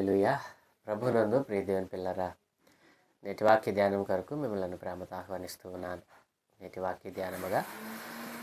హల్లెలూయ. ప్రభునందు ప్రియదేవన్ పిల్లరా నేటి వాక్య ధ్యానం కొరకు మిమ్మల్ని ప్రేమతో ఆహ్వానిస్తూ ఉన్నాను. నేటి వాక్య ధ్యానముగా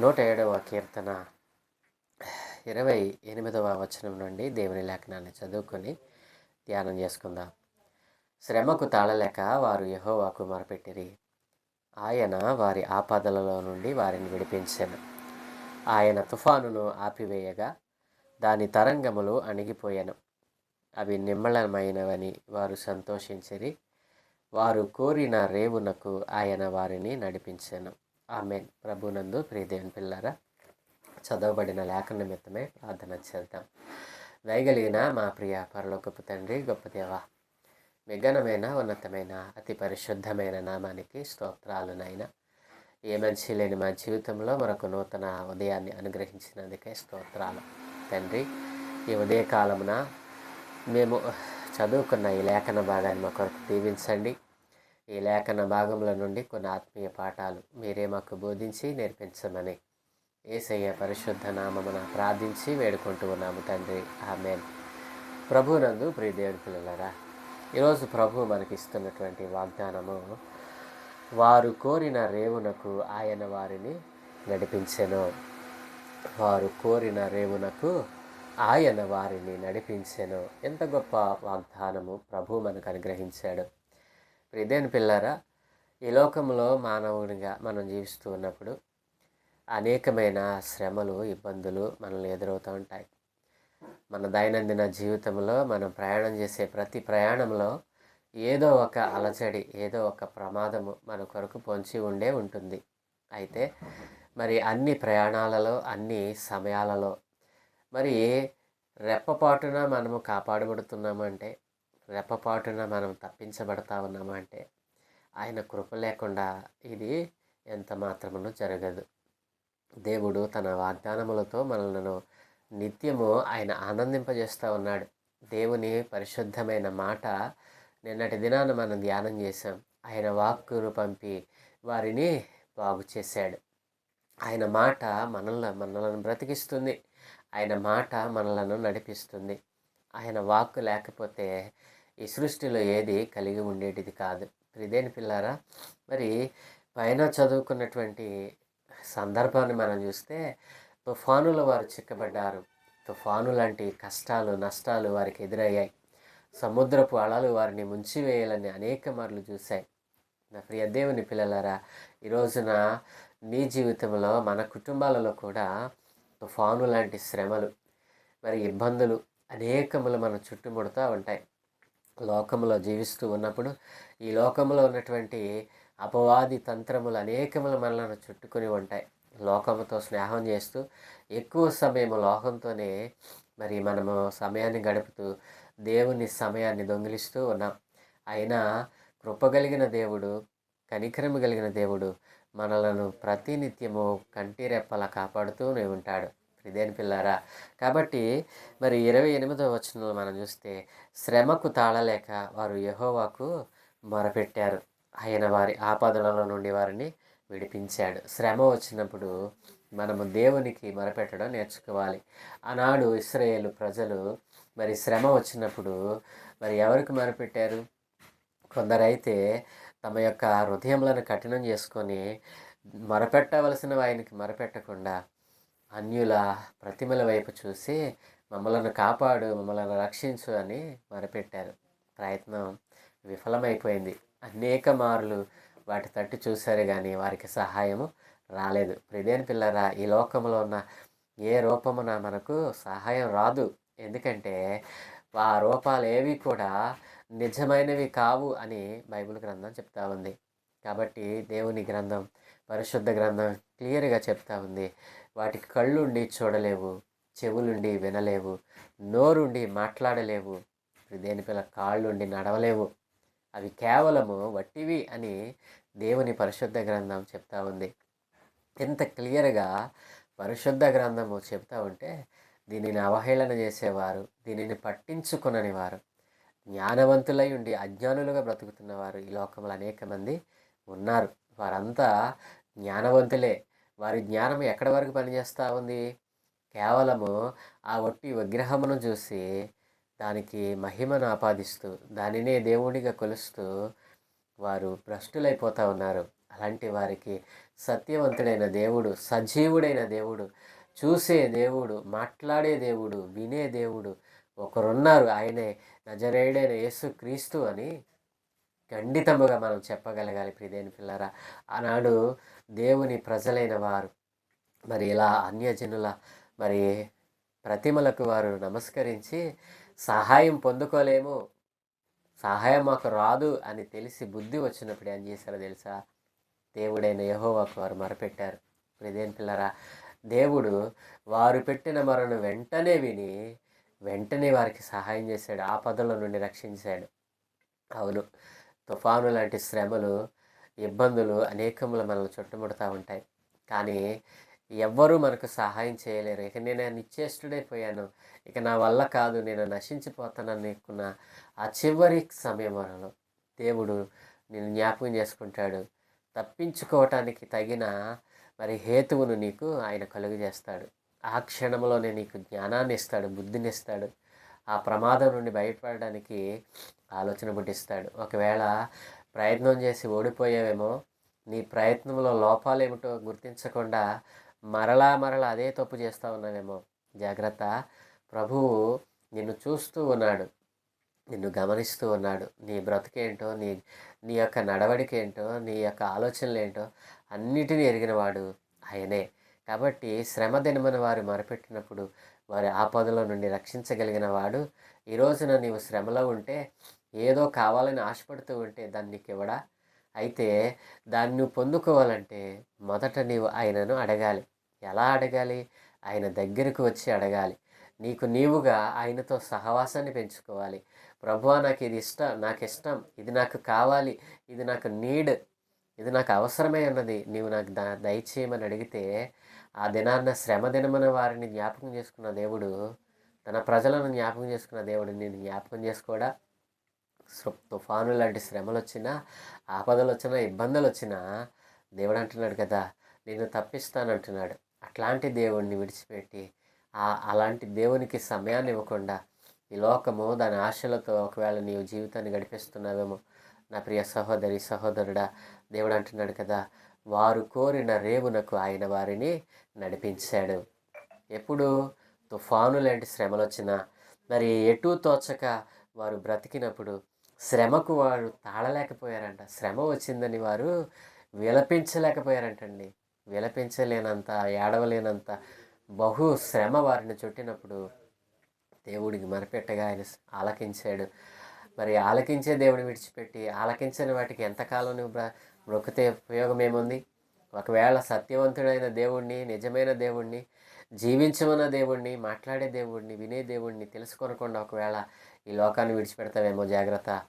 నూట ఏడవ కీర్తన ఇరవై ఎనిమిదవ వచనం నుండి దేవుని లేఖనాన్ని చదువుకొని ధ్యానం చేసుకుందాం. శ్రమకు తాళలేక వారు యహోవాకు మొరపెట్టిరి ఆయన వారి ఆపదలలో నుండి వారిని విడిపించాను. ఆయన తుఫానును ఆపివేయగా దాని తరంగములు అణిగిపోయాను. అవి నిమ్మళమైనవని వారు సంతోషించిరి. వారు కోరిన రేవునకు ఆయన వారిని నడిపించాను. ఆమె ప్రభునందు ప్రియదేవన్ పిల్లరా చదవబడిన లేఖ నిమిత్తమే ప్రార్థన చేద్దాం. వేయగలిగిన మా ప్రియ పరలోకపు తండ్రి గొప్ప దేవ మిగనమైన ఉన్నతమైన అతి పరిశుద్ధమైన నామానికి స్తోత్రాలునైనా ఏ మంచి లేని మా జీవితంలో మరొక నూతన ఉదయాన్ని అనుగ్రహించినందుకే స్తోత్రాలు. తండ్రి ఈ ఉదయకాలమున మేము చదువుకున్న ఈ లేఖన భాగాన్ని మా కొరకు దీవించండి. ఈ లేఖన భాగంలో నుండి కొన్ని ఆత్మీయ పాఠాలు మీరే మాకు బోధించి నేర్పించమని ఏసయ్య పరిశుద్ధ నామమున ప్రార్థించి వేడుకుంటూ ఉన్నాము తండ్రి. ఆమెన్. ప్రభునందు ప్రియదేవుడి పిల్లలరా ఈరోజు ప్రభు మనకి ఇస్తున్నటువంటి వాగ్దానము వారు కోరిన రేవునకు ఆయన వారిని నడిపించెను. వారు కోరిన రేవునకు ఆయన వారిని నడిపించెను. ఎంత గొప్ప వాగ్దానము ప్రభు మనకు అనుగ్రహించాడు. ప్రిదేని పిల్లరా ఈ లోకంలో మానవునిగా మనం జీవిస్తూ ఉన్నప్పుడు అనేకమైన శ్రమలు ఇబ్బందులు మనల్ని ఎదురవుతూ ఉంటాయి. మన దైనందిన జీవితంలో మనం ప్రయాణం చేసే ప్రతి ప్రయాణంలో ఏదో ఒక అలజడి ఏదో ఒక ప్రమాదము మన కొరకు పొంచి ఉండే ఉంటుంది. అయితే మరి అన్ని ప్రయాణాలలో అన్ని సమయాలలో మరి రెప్పపాటున మనము కాపాడబడుతున్నామంటే రెప్పపాటున మనం తప్పించబడతా ఉన్నామంటే ఆయన కృప లేకుండా ఇది ఎంత మాత్రమును జరగదు. దేవుడు తన వాగ్దానములతో మనలను నిత్యము ఆయన ఆనందింపజేస్తూ ఉన్నాడు. దేవుని పరిశుద్ధమైన మాట నిన్నటి దినాన మనం ధ్యానం చేశాం. ఆయన వాక్కును పంపి వారిని బాగు చేశాడు ఆయన మాట మనల్ని మనలను బ్రతికిస్తుంది. ఆయన మాట మనలను నడిపిస్తుంది. ఆయన వాక్కు లేకపోతే ఈ సృష్టిలో ఏది కలిగి ఉండేటిది కాదు. ప్రిదేని పిల్లారా మరి పైన చదువుకున్నటువంటి సందర్భాన్ని మనం చూస్తే తుఫానుల వారు చిక్కబడ్డారు. తుఫాను లాంటి కష్టాలు నష్టాలు వారికి ఎదురయ్యాయి. సముద్రపు అలలు వారిని ముంచివేయాలని అనేక మార్లు చూశాయి. నా ప్రియ దేవుని పిల్లలారా ఈ రోజున నీ జీవితంలో మన కుటుంబాలలో కూడా తుఫాను లాంటి శ్రమలు మరి ఇబ్బందులు అనేకములు మన చుట్టుముడుతూ ఉంటాయి. లోకంలో జీవిస్తూ ఉన్నప్పుడు ఈ లోకంలో ఉన్నటువంటి అపవాది తంత్రములు అనేకములు మనలను చుట్టుకొని ఉంటాయి. లోకంతో స్నేహం చేస్తూ ఎక్కువ సమయం లోకంతోనే మరి మనము సమయాన్ని గడుపుతూ దేవుని సమయాన్ని దొంగిలిస్తూ ఉన్నాం. అయినా కృపగలిగిన దేవుడు కనికరము కలిగిన దేవుడు మనలను ప్రతినిత్యము కంటి రెప్పలా కాపాడుతూనే ఉంటాడు. ఇదేని పిల్లారా? కాబట్టి మరి ఇరవై ఎనిమిదో వచనంలో మనం చూస్తే శ్రమకు తాళలేక వారు యహోవాకు మొరపెట్టారు. ఆయన వారి ఆపదలలో నుండి వారిని విడిపించాడు. శ్రమ వచ్చినప్పుడు మనము దేవునికి మొరపెట్టడం నేర్చుకోవాలి. ఆనాడు ఇస్రాయేల్ ప్రజలు మరి శ్రమ వచ్చినప్పుడు మరి ఎవరికి మొరపెట్టారు? కొందరైతే తమ యొక్క హృదయములను కఠినం చేసుకొని మొరపెట్టవలసిన ఆయనకి మరపెట్టకుండా అన్యుల ప్రతిమల వైపు చూసి మమ్మలను కాపాడు మమ్మల్ని రక్షించు అని మరపెట్టారు. ప్రయత్నం విఫలమైపోయింది. అనేక మార్లు వాటి తట్టు చూశారు కానీ వారికి సహాయము రాలేదు. ప్రిదేని పిల్లరా ఈ లోకంలో ఉన్న ఏ రూపమున మనకు సహాయం రాదు. ఎందుకంటే ఆ రూపాలు ఏవి కూడా నిజమైనవి కావు అని బైబిల్ గ్రంథం చెప్తా ఉంది. కాబట్టి దేవుని గ్రంథం పరిశుద్ధ గ్రంథం క్లియర్గా చెప్తా ఉంది. వాటికి కళ్ళుండి చూడలేవు చెవులుండి వినలేవు నోరుండి మాట్లాడలేవు దేని పిల్ల కాళ్ళుండి నడవలేవు. అవి కేవలము వట్టివి అని దేవుని పరిశుద్ధ గ్రంథం చెప్తా ఉంది. ఎంత క్లియర్గా పరిశుద్ధ గ్రంథము చెప్తా ఉంటే దీనిని అవహేళన చేసేవారు దీనిని పట్టించుకునని వారు జ్ఞానవంతులై ఉండి అజ్ఞానులుగా బ్రతుకుతున్న వారు ఈ లోకంలో అనేక మంది ఉన్నారు. వారంతా జ్ఞానవంతులే. వారి జ్ఞానం ఎక్కడి వరకు పనిచేస్తూ ఉంది? కేవలము ఆ ఒట్టి విగ్రహమును చూసి దానికి మహిమను ఆపాదిస్తూ దానినే దేవుడిగా కొలుస్తూ వారు భ్రష్టులైపోతూ ఉన్నారు. అలాంటి వారికి సత్యవంతుడైన దేవుడు సజీవుడైన దేవుడు చూసే దేవుడు మాట్లాడే దేవుడు వినే దేవుడు ఒకరున్నారు. ఆయనే నజరేయుడైన యేసు క్రీస్తు అని ఖండితముగా మనం చెప్పగలగాలి ప్రియదేని పిల్లరా. ఆనాడు దేవుని ప్రజలైన వారు మరి ఇలా అన్యజనుల మరి ప్రతిమలకు వారు నమస్కరించి సహాయం పొందుకోలేము సహాయం మాకు రాదు అని తెలిసి బుద్ధి వచ్చినప్పుడు ఏం చేశారో తెలుసా? దేవుడైన యహోవాకు వారు మొరపెట్టారు. ఇదేం పిల్లరా దేవుడు వారు పెట్టిన మరను వెంటనే విని వెంటనే వారికి సహాయం చేశాడు. ఆపదల నుండి రక్షించాడు. అవును తుఫాను లాంటి శ్రమలు ఇబ్బందులు అనేకములు మనల్ని చుట్టుముడుతూ ఉంటాయి. కానీ ఎవ్వరూ మనకు సహాయం చేయలేరు. ఇక నేను నిశ్చేష్టుడైపోయాను. ఇక నా వల్ల కాదు నేను నశించిపోతానని అనుకున్న ఆ చివరి సమయం వరలో దేవుడు నేను జ్ఞాపకం చేసుకుంటాడు. తప్పించుకోవటానికి తగిన మరి హేతువును నీకు ఆయన కలుగజేస్తాడు. ఆ క్షణంలోనే నీకు జ్ఞానాన్ని ఇస్తాడు బుద్ధిని ఇస్తాడు ఆ ప్రమాదం నుండి బయటపడడానికి ఆలోచన పుట్టిస్తాడు. ఒకవేళ ప్రయత్నం చేసి ఓడిపోయావేమో నీ ప్రయత్నంలో లోపాలు ఏమిటో గుర్తించకుండా మరలా మరలా అదే తప్పు చేస్తూ ఉన్నావేమో. జాగ్రత్త. ప్రభువు నిన్ను చూస్తూ ఉన్నాడు. నిన్ను గమనిస్తూ ఉన్నాడు. నీ బ్రతికేంటో నీ నీ యొక్క నడవడికేంటో నీ యొక్క ఆలోచనలు ఏంటో అన్నిటినీ ఎరిగినవాడు ఆయనే. కాబట్టి శ్రమ దినమన వారు మొరపెట్టినప్పుడు వారి ఆపదలో నుండి రక్షించగలిగిన వాడు. ఈ రోజున నీవు శ్రమలో ఉంటే ఏదో కావాలని ఆశపడుతూ ఉంటే దాన్ని నీకు ఇవ్వడా? అయితే దాన్ని నువ్వు పొందుకోవాలంటే మొదట నీవు ఆయనను అడగాలి. ఎలా అడగాలి? ఆయన దగ్గరకు వచ్చి అడగాలి. నీకు నీవుగా ఆయనతో సహవాసాన్ని పెంచుకోవాలి. ప్రభువా నాకు ఇది ఇష్టం నాకు ఇష్టం ఇది నాకు కావాలి ఇది నాకు నీడ్ ఇది నాకు అవసరమే ఉన్నది. నీవు నాకు దా దయచేయమని అడిగితే ఆ దినాన్న శ్రమ దినమన వారిని జ్ఞాపకం చేసుకున్న దేవుడు తన ప్రజలను జ్ఞాపకం చేసుకున్న దేవుడు నేను జ్ఞాపకం చేసుకోడా? తుఫాను లాంటి శ్రమలు వచ్చినా ఆపదలు వచ్చినా ఇబ్బందులు వచ్చినా దేవుడు అంటున్నాడు కదా నేను తప్పిస్తాను అంటున్నాడు అట్లాంటి దేవుడిని విడిచిపెట్టి ఆ అలాంటి దేవునికి సమయాన్ని ఇవ్వకుండా ఈ లోకము దాని ఆశలతో ఒకవేళ నీవు జీవితాన్ని గడిపిస్తున్నావేమో నా ప్రియ సహోదరి సహోదరుడా దేవుడు అంటున్నాడు కదా వారు కోరిన రేవునకు ఆయన వారిని నడిపించాడు. ఎప్పుడు తుఫాను లాంటి శ్రమలు వచ్చినా మరి ఎటు తోచక వారు బ్రతికినప్పుడు శ్రమకు వారు తాళలేకపోయారంట. శ్రమ వచ్చిందని వారు విలపించలేకపోయారంటండి. విలపించలేనంత ఏడవలేనంత బహు శ్రమ వారిని చుట్టినప్పుడు దేవుడికి మరపెట్టగా ఆయన ఆలకించాడు. మరి ఆలకించే దేవుడిని విడిచిపెట్టి ఆలకించని వాటికి ఎంతకాలం నువ్వు బ్ర బ్రొకితే ఉపయోగం ఏముంది ఒకవేళ సత్యవంతుడైన దేవుణ్ణి నిజమైన దేవుణ్ణి జీవించమన్న దేవుణ్ణి మాట్లాడే దేవుణ్ణి వినే దేవుణ్ణి తెలుసుకొనకుండా ఒకవేళ ఈ లోకాన్ని విడిచిపెడతావేమో జాగ్రత్త.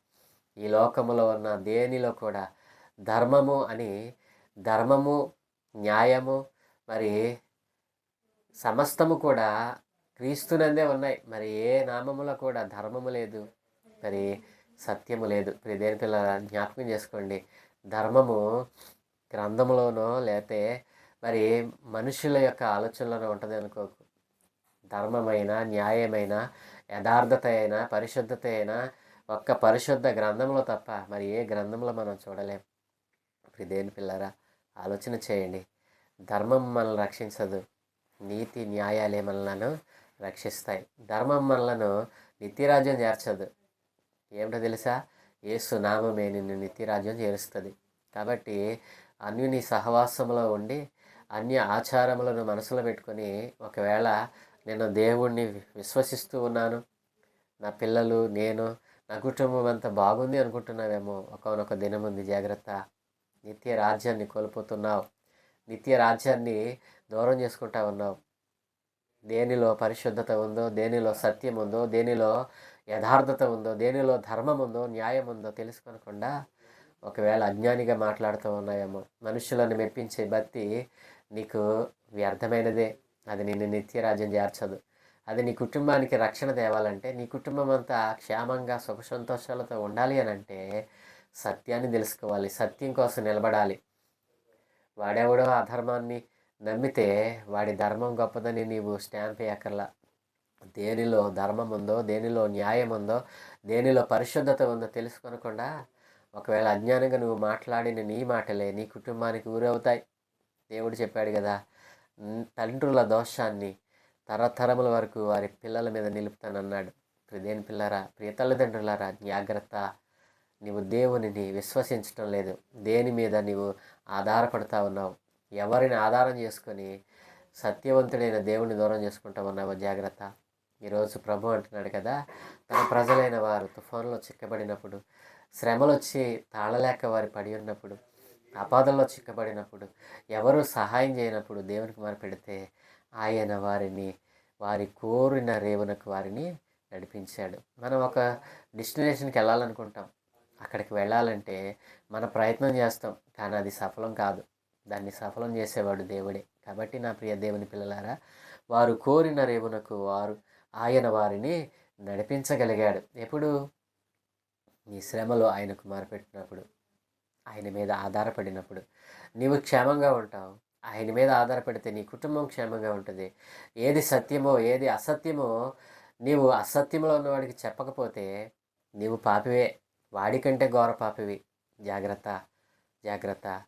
ఈ లోకములో ఉన్న దేనిలో కూడా ధర్మము అని ధర్మము న్యాయము మరి సమస్తము కూడా క్రీస్తునందే ఉన్నాయి. మరి ఏ నామములో కూడా ధర్మము లేదు. మరి సత్యము లేదు. మరి దేని పిల్ల జ్ఞాపకం చేసుకోండి. ధర్మము గ్రంథంలోనో లేతే మరి మనుషుల యొక్క ఆలోచనలోనో ఉంటుంది అనుకోకు ధర్మమైన న్యాయమైన యథార్థత అయినా పరిశుద్ధత అయినా ఒక్క పరిశుద్ధ గ్రంథంలో తప్ప మరి ఏ గ్రంథంలో మనం చూడలేం. ఇప్పుడు దేని పిల్లరా ఆలోచన చేయండి. ధర్మం మనల్ని రక్షించదు. నీతి న్యాయాలే మనలను రక్షిస్తాయి. ధర్మం మనలను నిత్యరాజ్యం చేర్చదు. ఏమిటో తెలుసా? ఏ నామమే నిన్ను నిత్యరాజ్యం చేరుస్తుంది. కాబట్టి అన్యుని సహవాసంలో ఉండి అన్య ఆచారములను మనసులో పెట్టుకొని ఒకవేళ నేను దేవుణ్ణి విశ్వసిస్తూ ఉన్నాను నా పిల్లలు నేను నా కుటుంబం అంతా బాగుంది అనుకుంటున్నావేమో ఒకనొక దినం ఉంది జాగ్రత్త. నిత్య రాజ్యాన్ని కోల్పోతున్నావు. నిత్య రాజ్యాన్ని దూరం చేసుకుంటా ఉన్నావు. దేనిలో పరిశుద్ధత ఉందో దేనిలో సత్యం ఉందో దేనిలో యథార్థత ఉందో దేనిలో ధర్మం ఉందో న్యాయం ఉందో తెలుసుకొనకుండా ఒకవేళ అజ్ఞానిగా మాట్లాడుతూ ఉన్నాయేమో మనుషులను మెప్పించే భక్తి నీకు వ్యర్థమైనదే. అది నిన్ను నిత్యరాజ్యం చేర్చదు. అది నీ కుటుంబానికి రక్షణ తేవాలంటే నీ కుటుంబం అంతా క్షేమంగా సుఖ సంతోషాలతో ఉండాలి అని అంటే సత్యాన్ని తెలుసుకోవాలి సత్యం కోసం నిలబడాలి. వాడెవడో అధర్మాన్ని నమ్మితే వాడి ధర్మం గొప్పదని నీవు స్టాంప్ వేయక్కర్లా. దేనిలో ధర్మం ఉందో దేనిలో న్యాయం ఉందో దేనిలో పరిశుద్ధత ఉందో తెలుసుకొనకుండా ఒకవేళ అజ్ఞానంగా నువ్వు మాట్లాడిన నీ మాటలే నీ కుటుంబానికి ఊరవుతాయి. దేవుడు చెప్పాడు కదా తండ్రుల దోషాన్ని తరతరముల వరకు వారి పిల్లల మీద నిలుపుతానన్నాడు. ప్రిదేని పిల్లరా ప్రియ తల్లిదండ్రులారా జాగ్రత్త. నీవు దేవునిని విశ్వసించడం లేదు. దేని మీద నీవు ఆధారపడతా ఉన్నావు? ఎవరిని ఆధారం చేసుకొని సత్యవంతుడైన దేవుని దూరం చేసుకుంటా ఉన్నావు జాగ్రత్త. ఈరోజు ప్రభు అంటున్నాడు కదా తన ప్రజలైన వారు తుఫాన్లో చిక్కబడినప్పుడు శ్రమలు వచ్చి తాళలేక వారి పడి ఉన్నప్పుడు అపాధల్లో చిక్కబడినప్పుడు ఎవరు సహాయం చేయనప్పుడు దేవునికి మరి పెడితే ఆయన వారిని వారి కోరిన రేవునకు వారిని నడిపించాడు. మనం ఒక డెస్టినేషన్కి వెళ్ళాలనుకుంటాం. అక్కడికి వెళ్ళాలంటే మన ప్రయత్నం చేస్తాం. కానీ అది సఫలం కాదు. దాన్ని సఫలం చేసేవాడు దేవుడే. కాబట్టి నా ప్రియ దేవుని పిల్లలారా వారు కోరిన రేవునకు వారు ఆయన వారిని నడిపించగలిగాడు. ఎప్పుడు? నీ శ్రమలో ఆయనకు మారిపెట్టినప్పుడు ఆయన మీద ఆధారపడినప్పుడు నీవు క్షేమంగా ఉంటావు. ఆయన మీద ఆధారపడితే నీ కుటుంబం క్షేమంగా ఉంటుంది. ఏది సత్యమో ఏది అసత్యమో నీవు అసత్యంలో ఉన్నవాడికి చెప్పకపోతే నీవు పాపివే. వాడికంటే ఘోర పాపివి. జాగ్రత్త జాగ్రత్త.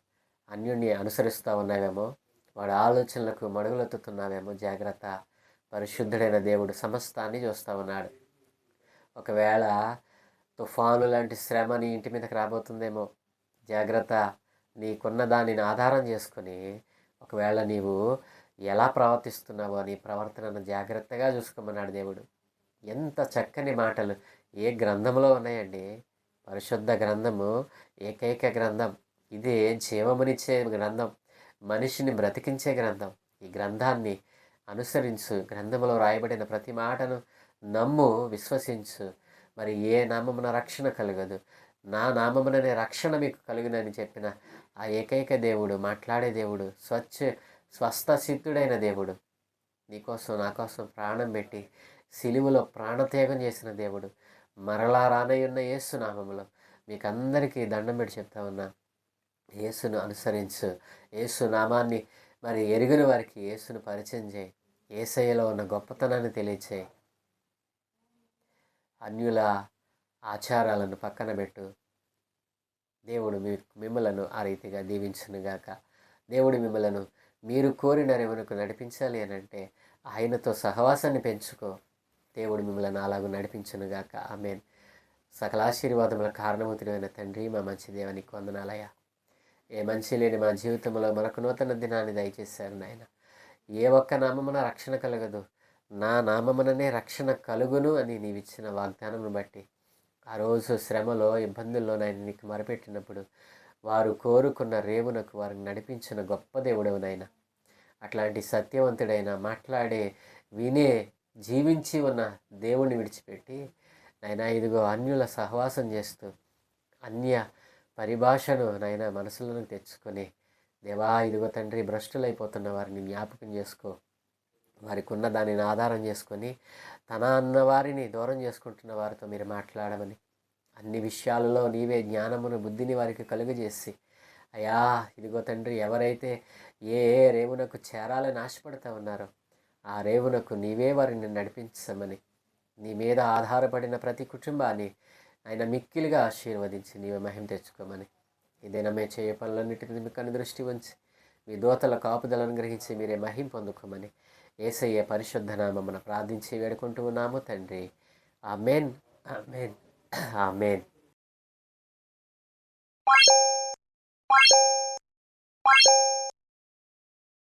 అన్యుణ్ణి అనుసరిస్తూ ఉన్నావేమో? వాడు ఆలోచనలకు మడుగులెత్తుతున్నావేమో? జాగ్రత్త. పరిశుద్ధుడైన దేవుడు సమస్తాన్ని చూస్తూ ఉన్నాడు. ఒకవేళ తుఫాను లాంటి శ్రమ నీ ఇంటి మీదకి రాబోతుందేమో. జాగ్రత్త. నీకున్న దానిని ఆధారం చేసుకొని ఒకవేళ నీవు ఎలా ప్రవర్తిస్తున్నావో నీ ప్రవర్తనను జాగ్రత్తగా చూసుకోమన్నాడు దేవుడు. ఎంత చక్కని మాటలు. ఏ గ్రంథంలో ఉన్నాయండి? పరిశుద్ధ గ్రంథము ఏకైక గ్రంథం. ఇది జీవమునిచ్చే గ్రంథం. మనిషిని బ్రతికించే గ్రంథం. ఈ గ్రంథాన్ని అనుసరించు. గ్రంథంలో రాయబడిన ప్రతి మాటను నమ్ము విశ్వసించు. మరి ఏ నామమున రక్షణ కలగదు. నా నామముననే రక్షణ మీకు కలుగునని చెప్పిన ఆ ఏకైక దేవుడు మాట్లాడే దేవుడు స్వచ్ఛ స్వస్థ సిద్ధుడైన దేవుడు నీకోసం నా కోసం ప్రాణం పెట్టి సిలువలో ప్రాణత్యాగం చేసిన దేవుడు మరలా రానయ్యున్న యేసు నామములో మీకు అందరికీ దండం పెట్టి చెప్తా ఉన్నా యేసును అనుసరించు. యేసు నామాన్ని మరి ఎరుగని వారికి యేసును పరిచయం చేయి. ఏసయ్యలో ఉన్న గొప్పతనాన్ని తెలియచేయి. అన్యుల ఆచారాలను పక్కన పెట్టు. దేవుడు మీ మిమ్మలను ఆ రీతిగా దీవించునుగాక. దేవుడు మిమ్మలను మీరు కోరిన రేవనకు నడిపించాలి అని అంటే ఆయనతో సహవాసాన్ని పెంచుకో. దేవుడు మిమ్మల్ని అలాగూ నడిపించునుగాక. ఆ సకల ఆశీర్వాదముల కారణమవుతున్న తండ్రి మా మంచి దేవానికి వందనాలయ్యా. ఏ మంచి లేని మా జీవితంలో మనకు నూతన దినాన్ని దయచేశారు నాయన. ఏ ఒక్క నామమున రక్షణ కలగదు. నా నామముననే రక్షణ కలుగును అని నీవిచ్చిన వాగ్దానమును బట్టి ఆ రోజు శ్రమలో ఇబ్బందుల్లో నాయన నీకు మరపెట్టినప్పుడు వారు కోరుకున్న రేవునకు వారిని నడిపించిన గొప్ప దేవుడవు నాయన. అట్లాంటి సత్యవంతుడైన మాట్లాడే వినే జీవించి ఉన్న దేవుణ్ణి విడిచిపెట్టి నాయన ఇదిగో అన్యుల సహవాసం చేస్తూ అన్య పరిభాషను నాయన మనసులను తెచ్చుకొని దేవా ఇదిగో తండ్రి భ్రష్టులైపోతున్న వారిని జ్ఞాపకం చేసుకో. వారికి ఉన్న దానిని ఆధారం చేసుకొని తన అన్న వారిని దూరం చేసుకుంటున్న వారితో మీరు మాట్లాడమని. అన్ని విషయాలలో నీవే జ్ఞానమును బుద్ధిని వారికి కలుగజేసి అయా ఇదిగో తండ్రి ఎవరైతే ఏ ఏ రేవునకు చేరాలని ఆశపడుతూ ఉన్నారో ఆ రేవునకు నీవే వారిని నడిపించమని. నీ మీద ఆధారపడిన ప్రతి కుటుంబాన్ని ఆయన మిక్కిలిగా ఆశీర్వదించి నీవే మహిమ తెచ్చుకోమని. ఇదేనా మే చేయ పనులన్నిటి మీద మీకు దృష్టి ఉంచి మీ దోతల కాపుదలను గ్రహించి మీరే మహిం పొందుకోమని. ఏసయ్య పరిశుద్ధ నామమున ప్రార్థించి వేడుకుంటూ ఉన్నాము తండ్రి. ఆ ఆమెన్. ఆమెన్. ఆమెన్.